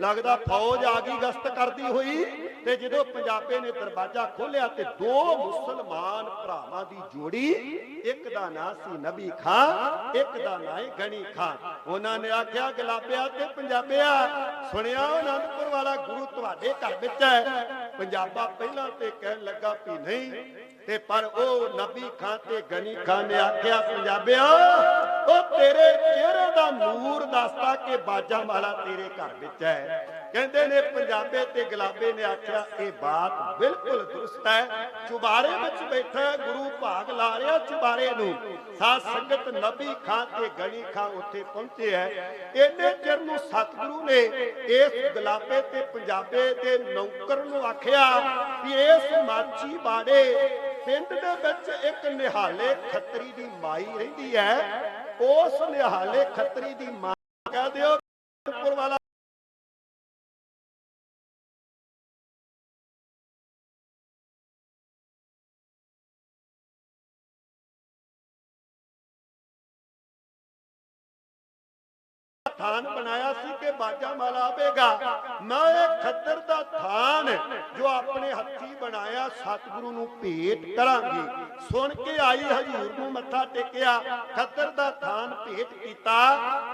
ਲੱਗਦਾ ਫੌਜ ਆ ਗਈ ਗਸ਼ਤ ਕਰਦੀ ਹੋਈ। ਤੇ ਜਦੋਂ ਪੰਜਾਬੇ ਨੇ ਦਰਵਾਜ਼ਾ ਖੋਲ੍ਹਿਆ ਤੇ ਦੋ ਮੁਸਲਮਾਨ ਭਰਾਵਾਂ ਦੀ ਜੋੜੀ, ਇੱਕ ਦਾ ਨਾਂ ਸੀ ਨਬੀ ਖਾਂ ਇੱਕ ਦਾ ਨਾਂ ਹੈ ਗਣੀ ਖਾਂ ਉਹਨਾਂ ਨੇ ਆਖਿਆ, ਗਲਾਬਿਆ ਤੇ ਪੰਜਾਬਿਆ, ਸੁਣਿਆ ਉਹ ਵਾਲਾ ਗੁਰੂ ਤੁਹਾਡੇ ਘਰ ਵਿੱਚ ਹੈ। ਪੰਜਾਬਾ ਪਹਿਲਾਂ ਤੇ ਕਹਿਣ ਲੱਗਾ ਵੀ ਨਹੀਂ, ਤੇ ਪਰ ਉਹ ਨਬੀ ਖਾਂ ਤੇ ਗਨੀ ਖਾਂ ਨੇ ਆਖਿਆ, ਪੰਜਾਬਿਆ, ਉਹ ਤੇਰੇ ਚਿਹਰੇ ਦਾ ਨੂਰ ਦੱਸਦਾ ਕਿ ਬਾਜਾ ਵਾਲਾ ਤੇਰੇ ਘਰ ਵਿੱਚ ਹੈ। ਕਹਿੰਦੇ ਨੇ ਪੰਜਾਬੇ ਤੇ ਗਲਾਬੇ ਨੇ ਆਖਿਆ, ਇਹ ਬਾਤ ਬਿਲਕੁਲ ਦੁਰਸਤ ਹੈ। ਚੁਬਾਰੇ ਵਿੱਚ ਬੈਠਾ ਗੁਰੂ ਭਾਗ ਲਾ ਰਿਹਾ ਚੁਬਾਰੇ ਨੂੰ। ਸਾਧ ਸੰਗਤ ਨਬੀ ਖਾਂ ਤੇ ਗਣੀ ਖਾਂ ਉੱਥੇ ਪਹੁੰਚੇ ਹੈ। ਇਹਨੇ ਚਿਰ ਨੂੰ ਸਤਿਗੁਰੂ ਨੇ ਇਸ ਗਲਾਬੇ ਤੇ ਪੰਜਾਬੇ ਦੇ ਨੌਕਰ ਨੂੰ ਆਖਿਆ ਕਿ ਇਸ ਮਾਚੀ ਬਾੜੇ ਪਿੰਡ ਦੇ ਵਿੱਚ ਇੱਕ ਨਿਹਾਲੇ ਖੱਤਰੀ ਦੀ ਮਾਈ ਰਹਿੰਦੀ ਹੈ। ਉਸ ਨਿਹਾਲੇ ਖੱਤਰੀ ਦੀ ਮਾਂ ਕਹਿ ਦਿਓ, ਅਨੰਦਪੁਰ ਵਾਲਾ ਥਾਨ ਬਣਾਇਆ ਸੀ ਕਿ ਬਾਜਾ ਮਾਲਾ ਆਵੇਗਾ। ਮੈਂ ਇਹ ਖੱਦਰ ਦਾ ਥਾਨ ਜੋ ਆਪਣੇ ਹੱਥੀ ਬਣਾਇਆ, ਸਤਿਗੁਰੂ ਨੂੰ ਭੇਟ ਕਰਾਂਗੀ। ਸੁਣ ਕੇ ਆਈ ਹਜੂਰ ਨੂੰ ਮੱਥਾ ਟੇਕਿਆ, ਖੱਦਰ ਦਾ ਥਾਨ ਭੇਟ ਕੀਤਾ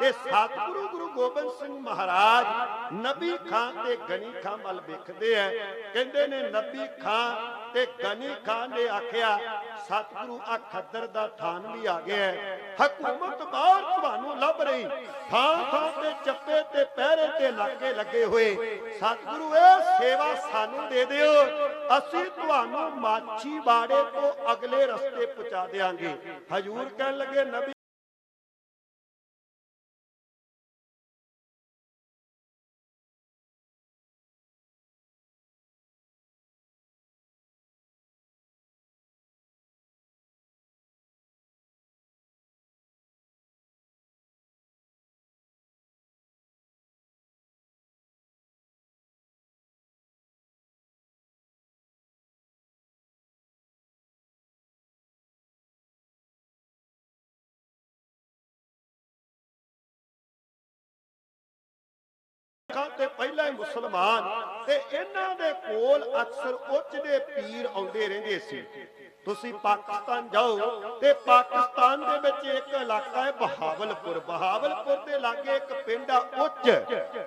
ਤੇ ਸਤਿਗੁਰੂ ਗੁਰੂ ਗੋਬਿੰਦ ਸਿੰਘ ਮਹਾਰਾਜ ਨਬੀ ਖਾਂ ਤੇ ਗਨੀ ਖਾਂ ਵੱਲ ਵੇਖਦੇ ਐ। ਕਹਿੰਦੇ ਨੇ, ਨਬੀ ਖਾਂ ਤੇ ਗਨੀ ਖਾਂ ਨੇ ਆਖਿਆ, ਸਤਿਗੁਰੂ ਆ ਖੱਦਰ ਦਾ ਥਾਨ ਵੀ ਆ ਗਿਆ ਹੈ। ਹਕੂਮਤ ਬਾਹਰ ਤੁਹਾਨੂੰ ਲੱਭ ਰਹੀ। ਥਾਂ ਥਾਂ ਤੇ ਚੱਪੇ ਤੇ ਪਹਿਰੇ ਤੇ ਲਾਗੇ ਲੱਗੇ ਹੋਏ। ਸਤਿਗੁਰੂ, ਇਹ ਸੇਵਾ ਸਾਨੂੰ ਦੇ ਦਿਓ। ਅਸੀਂ ਤੁਹਾਨੂੰ ਮਾਛੀ ਬਾੜੇ ਤੋਂ ਅਗਲੇ ਰਸਤੇ ਪਹੁੰਚਾ ਦੇਾਂਗੇ ਹਜੂਰ ਕਹਿਣ ਲੱਗੇ, ਨਬੀ ਸਿੱਖਾਂ ਤੇ ਪਹਿਲਾਂ ਹੀ ਮੁਸਲਮਾਨ ਤੇ ਇਹਨਾਂ ਦੇ ਕੋਲ ਅਕਸਰ ਉੱਚ ਦੇ ਪੀਰ ਆਉਂਦੇ ਰਹਿੰਦੇ ਸੀ। ਤੁਸੀਂ ਪਾਕਿਸਤਾਨ ਜਾਓ ਤੇ ਪਾਕਿਸਤਾਨ ਦੇ ਵਿੱਚ ਇੱਕ ਇਲਾਕਾ ਹੈ ਬਹਾਵਲਪੁਰ। ਬਹਾਵਲਪੁਰ ਦੇ ਲਾਗੇ ਇੱਕ ਪਿੰਡ ਆ ਉੱਚ।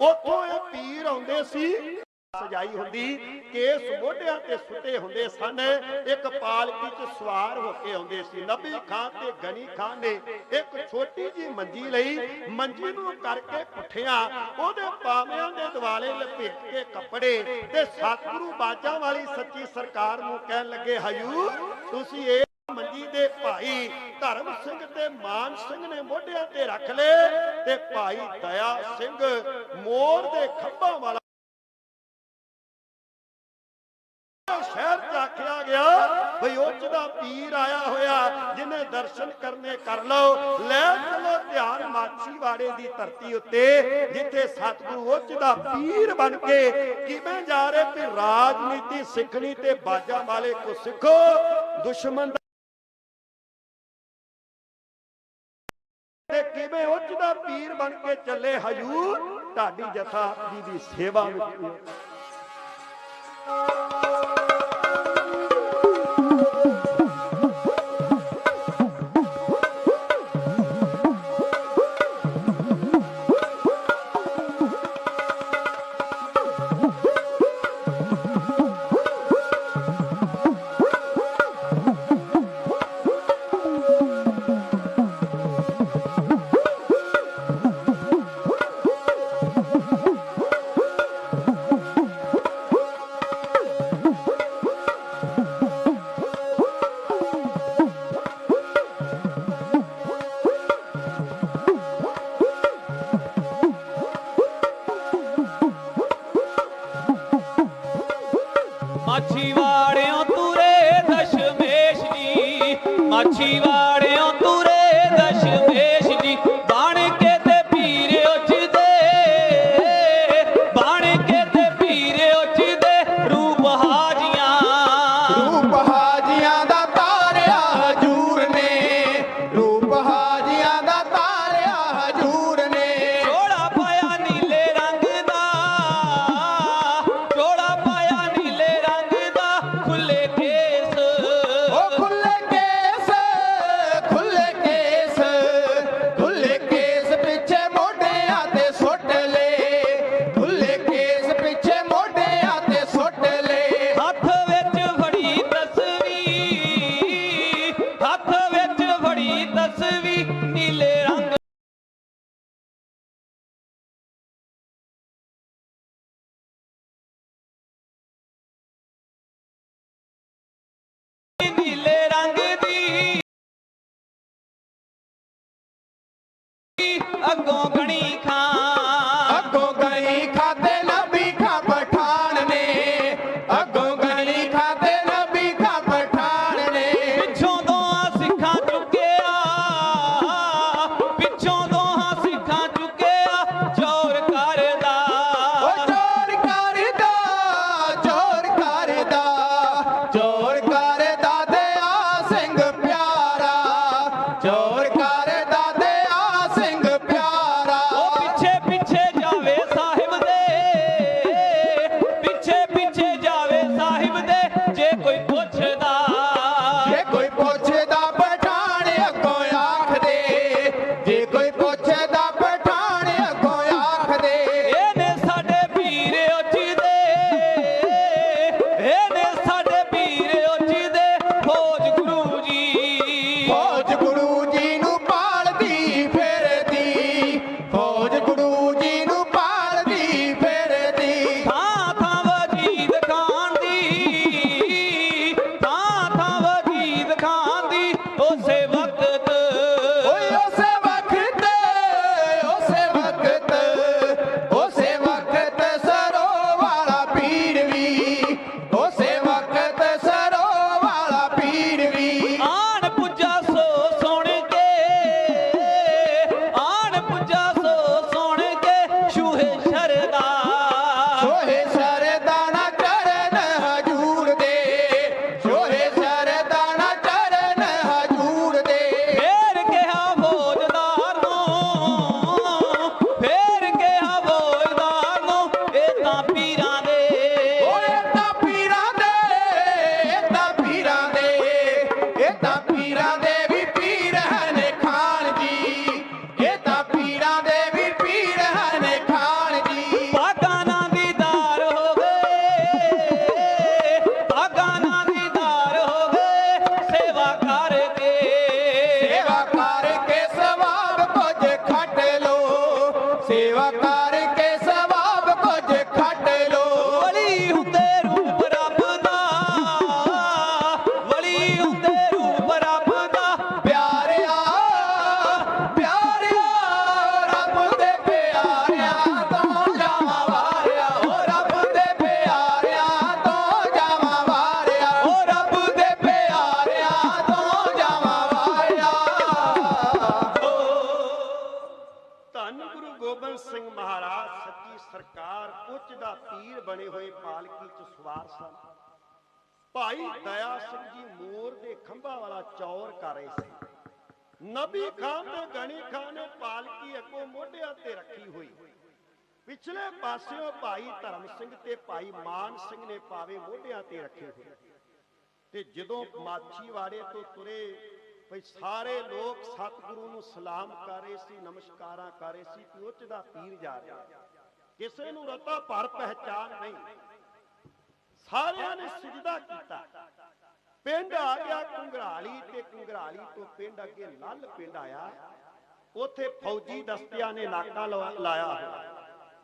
ਉੱਥੋਂ ਇਹ ਪੀਰ ਆਉਂਦੇ ਸੀ ਸਜਾਈ ਹੁੰਦੀ ਕੇਸ ਮੋਢਿਆਂ ਤੇ ਸੁੱਤੇ ਹੁੰਦੇ ਸਨ ਇੱਕ ਪਾਲਕੀ 'ਚ ਸਵਾਰ ਹੋ ਕੇ ਆਉਂਦੇ ਸੀ। ਨਬੀ ਖਾਨ ਤੇ ਗਨੀ ਖਾਨ ਨੇ ਇੱਕ ਛੋਟੀ ਜੀ ਮੰਜੀ ਲਈ ਮੰਜੀ ਨੂੰ ਕਰਕੇ ਪੁੱਠਿਆਂ ਉਹਦੇ ਪਾਵਿਆਂ ਦੇ ਦਿਵਾਲੇ ਲਪੇਟ ਕੇ ਕੱਪੜੇ ਤੇ ਸਤਿਗੁਰੂ ਬਾਜਾਂ ਵਾਲੀ ਸੱਚੀ ਸਰਕਾਰ ਨੂੰ ਕਹਿਣ ਲੱਗੇ ਹਯੂ ਤੁਸੀਂ ਇਹ ਮੰਜੀ ਦੇ ਭਾਈ ਧਰਮ ਸਿੰਘ ਤੇ ਮਾਨ ਸਿੰਘ ਨੇ ਮੋਢਿਆਂ ਤੇ ਰੱਖ ਲਏ ਤੇ ਭਾਈ ਦਇਆ ਸਿੰਘ ਮੋਰ ਦੇ ਖੰਭਾਂ ਵਾਲਾ ਗਿਆ। ਭਈ ਉੱਚ ਦਾ ਪੀਰ ਆਇਆ ਹੋਇਆ, ਜਿਹਨੇ ਦਰਸ਼ਨ ਕਰਨੇ ਕਰ ਲਓ। ਲੈ ਚਲੋ ਧਿਆਨ ਮਾਛੀਵਾੜੇ ਦੀ ਧਰਤੀ ਉੱਤੇ, ਜਿੱਥੇ ਸਤਿਗੁਰੂ ਉੱਚ ਦਾ ਪੀਰ ਬਣ ਕੇ ਕਿਵੇਂ ਜਾ ਰਹੇ ਵੀ ਰਾਜਨੀਤੀ ਸਿੱਖਣੀ ਤੇ ਬਾਜਾਂ ਵਾਲੇ ਕੋ ਸਿੱਖੋ, ਦੁਸ਼ਮਣ ਤੇ ਕਿਵੇਂ ਉੱਚ ਦਾ ਪੀਰ ਬਣ ਕੇ ਚੱਲੇ ਹਜੂਰ ਢਾਡੀ ਜਥਾ ਜੀ ਦੀ ਸੇਵਾ ਵਿੱਚ। ਮਾਛੀਵਾੜਿਓਂ ਤੁਰੇ ਦਸ਼ਮੇਸ਼ ਜੀ। ਮਾਛੀਵਾੜਿਓਂ ਤੁਰੇ अगो घणी खां ਲੋ ਸੇਵਾ ਬਣੇ ਹੋਏ ਪਾਲਕੀ ਚ ਸਵਾਰ ਸਨ। ਭਾਈ ਦਇਆ ਸਿੰਘ ਜੀ ਮੋਰ ਦੇ ਖੰਭਾ ਵਾਲਾ ਚੌਰ ਕਰ ਰਹੇ ਸੀ। ਨਬੀ ਖਾਨ ਤੇ ਗਣੀ ਖਾਨ ਨੇ ਪਾਲਕੀ ਅੱਗੋਂ ਮੋਢਿਆਂ ਤੇ ਰੱਖੀ ਹੋਈ। ਪਿਛਲੇ ਪਾਸਿਓਂ ਭਾਈ ਧਰਮ ਸਿੰਘ ਤੇ ਭਾਈ ਮਾਨ ਸਿੰਘ ਨੇ ਪਾਵੇ ਮੋਢਿਆਂ ਤੇ ਰੱਖੇ ਹੋਏ। ਤੇ ਜਦੋਂ ਮਾਛੀਵਾੜੇ ਤੋਂ ਤੁਰੇ, ਭਈ ਸਾਰੇ ਲੋਕ ਸਤਿਗੁਰੂ ਨੂੰ ਸਲਾਮ ਕਰ ਰਹੇ ਸੀ, ਨਮਸਕਾਰਾਂ ਕਰ ਰਹੇ ਸੀ ਕਿ ਉੱਚ ਦਾ ਪੀਰ ਜਾ ਰਿਹਾ। ਕਿਸੇ ਨੂੰ ਰਤਾ ਭਰ ਪਹਿਚਾਨ ਨਹੀਂ। ਸਾਰਿਆਂ ਨੇ ਸਜਦਾ ਕੀਤਾ। ਪਿੰਡ ਆ ਗਿਆ ਕੁੰਗਰਾਲੀ ਤੇ ਕੁੰਗਰਾਲੀ ਤੋਂ ਪਿੰਡ ਅੱਗੇ ਲੱਲ ਪਿੰਡ ਆਇਆ। ਉਥੇ ਫੌਜੀ ਦਸਤਿਆਂ ਨੇ ਨਾਕਾ ਲਾਇਆ।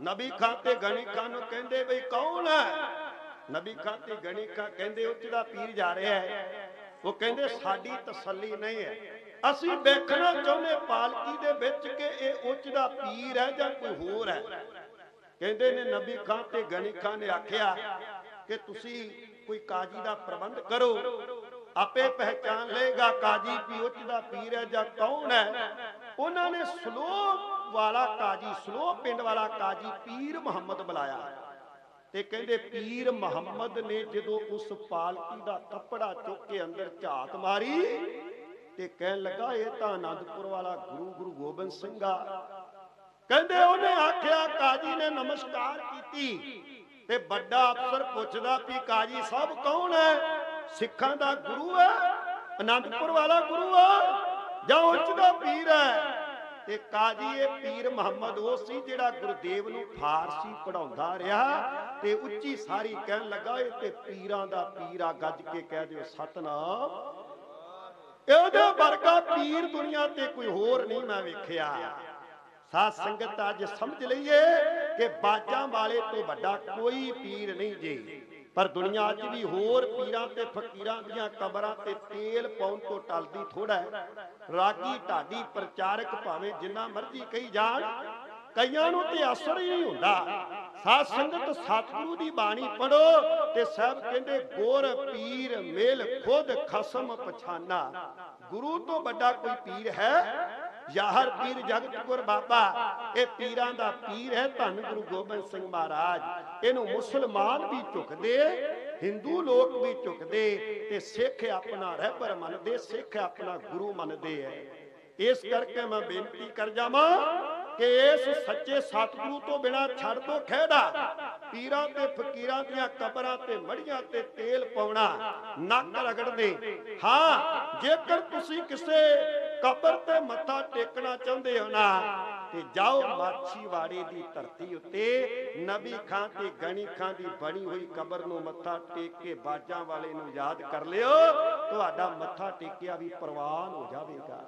ਨਬੀ ਖਾਨ ਤੇ ਗਣੀ ਖਾਨ ਨੂੰ ਕਹਿੰਦੇ ਬਈ ਕੌਣ ਹੈ? ਨਬੀ ਖਾਨ ਤੇ ਗਣੀ ਖਾਨ ਕਹਿੰਦੇ ਉੱਚ ਦਾ ਪੀਰ ਜਾ ਰਿਹਾ ਹੈ। ਉਹ ਕਹਿੰਦੇ ਸਾਡੀ ਤਸੱਲੀ ਨਹੀਂ ਹੈ। ਅਸੀਂ ਵੇਖਣਾ ਚਾਹੁੰਦੇ ਪਾਲਕੀ ਦੇ ਵਿੱਚ ਕਿ ਇਹ ਉੱਚ ਦਾ ਪੀਰ ਹੈ ਜਾਂ ਕੋਈ ਹੋਰ ਹੈ। ਕਹਿੰਦੇ ਨੇ, ਨਬੀ ਖਾਂ ਤੇ ਗਣੀ ਖਾਨ ਨੇ ਆਖਿਆ ਕਿ ਤੁਸੀਂ ਕੋਈ ਕਾਜੀ ਦਾ ਪ੍ਰਬੰਧ ਕਰੋ। ਆਪੇ ਪਹਿਚਾਨ ਲਏਗਾ ਕਾਜੀ ਵੀ ਉੱਚ ਦਾ ਪੀਰ ਹੈ ਜਾਂ ਕੌਣ ਹੈ। ਉਹਨਾਂ ਨੇ ਸਲੋਹ ਵਾਲਾ ਕਾਜੀ ਸਲੋਹ ਪਿੰਡ ਵਾਲਾ ਕਾਜੀ ਪੀਰ ਮੁਹੰਮਦ ਬੁਲਾਇਆ। ਤੇ ਕਹਿੰਦੇ, ਪੀਰ ਮੁਹੰਮਦ ਨੇ ਜਦੋਂ ਉਸ ਪਾਲਕੀ ਦਾ ਕੱਪੜਾ ਚੁੱਕ ਕੇ ਅੰਦਰ ਝਾਤ ਮਾਰੀ ਤੇ ਕਹਿਣ ਲੱਗਾ, ਇਹ ਤਾਂ ਆਨੰਦਪੁਰ ਵਾਲਾ ਗੁਰੂ ਗੁਰੂ ਗੋਬਿੰਦ ਸਿੰਘ ਆ। ਕਹਿੰਦੇ ਉਹਨੇ ਆਖਿਆ, ਕਾਜੀ ਨੇ ਨਮਸਕਾਰ ਕੀਤੀ ਤੇ ਵੱਡਾ ਅਫਸਰ ਪੁੱਛਦਾ ਵੀ ਕਾਜੀ ਸਾਹਿਬ ਕੌਣ ਹੈ? ਸਿੱਖਾਂ ਦਾ ਗੁਰੂ ਹੈ? ਆਨੰਦਪੁਰ ਵਾਲਾ ਗੁਰੂ ਆ ਜਾਂ ਉੱਚ ਦਾ ਪੀਰ ਹੈ? ਤੇ ਕਾਜੀ ਇਹ ਪੀਰ ਮੁਹੰਮਦ ਉਹ ਸੀ ਜਿਹੜਾ ਗੁਰਦੇਵ ਨੂੰ ਫਾਰਸੀ ਪੜਾਉਂਦਾ ਰਿਹਾ ਤੇ ਉੱਚੀ ਸਾਰੀ ਕਹਿਣ ਲੱਗਾ, ਇਹ ਤੇ ਪੀਰਾਂ ਦਾ ਪੀਰ ਆ। ਗੱਜ ਕੇ ਕਹਿ ਦਿਓ, ਸਤਨਾਮ ਇਹਦੇ ਵਰਗਾ ਪੀਰ ਦੁਨੀਆ ਤੇ ਕੋਈ ਹੋਰ ਨਹੀਂ ਮੈਂ ਵੇਖਿਆ। ਸਾਧ ਸੰਗਤ ਅੱਜ ਸਮਝ ਲਈਏ ਕਿ ਬਾਜਾਂ ਵਾਲੇ ਤੋਂ ਵੱਡਾ ਕੋਈ ਪੀਰ ਨਹੀਂ ਜੀ। ਪਰ ਦੁਨੀਆ ਅੱਜ ਵੀ ਹੋਰ ਪੀਰਾਂ ਤੇ ਫਕੀਰਾਂ ਦੀਆਂ ਕਬਰਾਂ ਤੇ ਤੇਲ ਪਾਉਣ ਤੋਂ ਟਲਦੀ ਥੋੜਾ ਹੈ। ਰਾਗੀ ਢਾਡੀ ਪ੍ਰਚਾਰਕ ਭਾਵੇਂ ਜਿੰਨਾ ਮਰਜ਼ੀ ਕਹੀ ਜਾਣ, ਕਈਆਂ ਨੂੰ ਤੇ ਅਸਰ ਹੀ ਨਹੀਂ ਹੁੰਦਾ। ਸਾਧ ਸੰਗਤ ਸਤਿਗੁਰੂ ਦੀ ਬਾਣੀ ਪੜੋ ਤੇ ਸਭ ਕਹਿੰਦੇ, ਗੋਰ ਪੀਰ ਮੇਲ ਖੁਦ ਖਸਮ ਪਛਾਨਾ। ਗੁਰੂ ਤੋਂ ਵੱਡਾ ਕੋਈ ਪੀਰ ਹੈ? ਯਾਹਰ ਪੀਰ ਜਗਤ ਬਾਬਾ, ਇਹ ਪੀਰਾਂ ਦਾ ਪੀਰ ਹੈ ਧੰਨ ਗੁਰੂ ਗੋਬਿੰਦ ਸਿੰਘ ਮਹਾਰਾਜ। ਇਹਨੂੰ ਮੁਸਲਮਾਨ ਵੀ ਝੁਕਦੇ, ਹਿੰਦੂ ਲੋਕ ਵੀ ਝੁਕਦੇ ਤੇ ਸਿੱਖ ਆਪਣਾ ਰਹਿਬਰ ਮੰਨਦੇ, ਸਿੱਖ ਆਪਣਾ ਗੁਰੂ ਮੰਨਦੇ ਐ। ਇਸ ਕਰਕੇ ਮੈਂ ਬੇਨਤੀ ਕਰ ਜਾਵਾਂ ਕਿ ਇਸ ਸੱਚੇ ਸਤਿਗੁਰੂ ਤੋਂ ਬਿਨਾ ਛੱਡ ਦੋ ਖਹਿੜਾ। ਪੀਰਾਂ ਤੇ ਫਕੀਰਾਂ ਦੀਆਂ ਕਬਰਾਂ ਤੇ ਮੜੀਆਂ ਤੇ ਤੇਲ ਪਾਉਣਾ ਨੱਕ ਰਗੜਦੇ ਹਾਂ, ਜੇਕਰ ਤੁਸੀਂ ਕਿਸੇ ਕਬਰ ਤੇ ਮੱਥਾ ਟੇਕਣਾ ਚਾਹੁੰਦੇ ਹੋ ਨਾ, ਤੇ ਜਾਓ ਮਾਛੀਵਾੜੇ ਦੀ ਧਰਤੀ ਉੱਤੇ, ਨਬੀ ਖਾਂ ਤੇ ਗਣੀ ਖਾਂ ਦੀ ਬਣੀ ਹੋਈ ਕਬਰ ਨੂੰ ਮੱਥਾ ਟੇਕ ਕੇ ਬਾਜਾਂ ਵਾਲੇ ਨੂੰ ਯਾਦ ਕਰ ਲਿਓ, ਤੁਹਾਡਾ ਮੱਥਾ ਟੇਕਿਆ ਵੀ ਪ੍ਰਵਾਨ ਹੋ ਜਾਵੇਗਾ।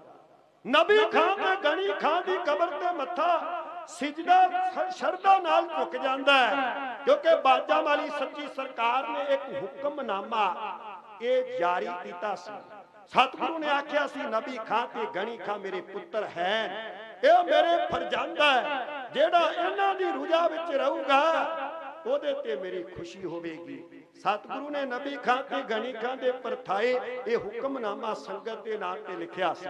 ਨਬੀ ਖਾਂ ਤੇ ਗਣੀ ਖਾਂ ਦੀ ਕਬਰ ਤੇ ਮੱਥਾ ਸਿਜਦਾ ਸ਼ਰਧਾ ਨਾਲ ਝੁਕ ਜਾਂਦਾ ਹੈ, ਕਿਉਂਕਿ ਬਾਜਾਂ ਵਾਲੀ ਸੱਚੀ ਸਰਕਾਰ ਨੇ ਇੱਕ ਹੁਕਮਨਾਮਾ, ਇਹ ਜਾਰੀ ਕੀਤਾ ਸੀ। ਸਤਿਗੁਰੂ ਨੇ ਆਖਿਆ ਸੀ, ਨਬੀ ਖਾਂ ਤੇ ਗਣੀ ਖਾਂ, ਮੇਰੇ ਪੁੱਤਰ ਹੈ ਇਹ ਮੇਰੇ ਫਰਜ਼ੰਦ ਹੈ, ਜਿਹੜਾ ਇਹਨਾਂ ਦੀ ਰੁਜਾ ਵਿੱਚ ਰਹੂਗਾ, ਉਹਦੇ ਤੇ ਮੇਰੀ ਖੁਸ਼ੀ ਹੋਵੇਗੀ। ਸਤਿਗੁਰੂ ਨੇ ਨਬੀ ਖਾਂ ਤੇ ਗਣੀ ਖਾਂ ਦੇ ਪਰਥਾਏ ਇਹ ਹੁਕਮਨਾਮਾ ਸੰਗਤ ਦੇ ਨਾਂ ਤੇ ਲਿਖਿਆ ਸੀ।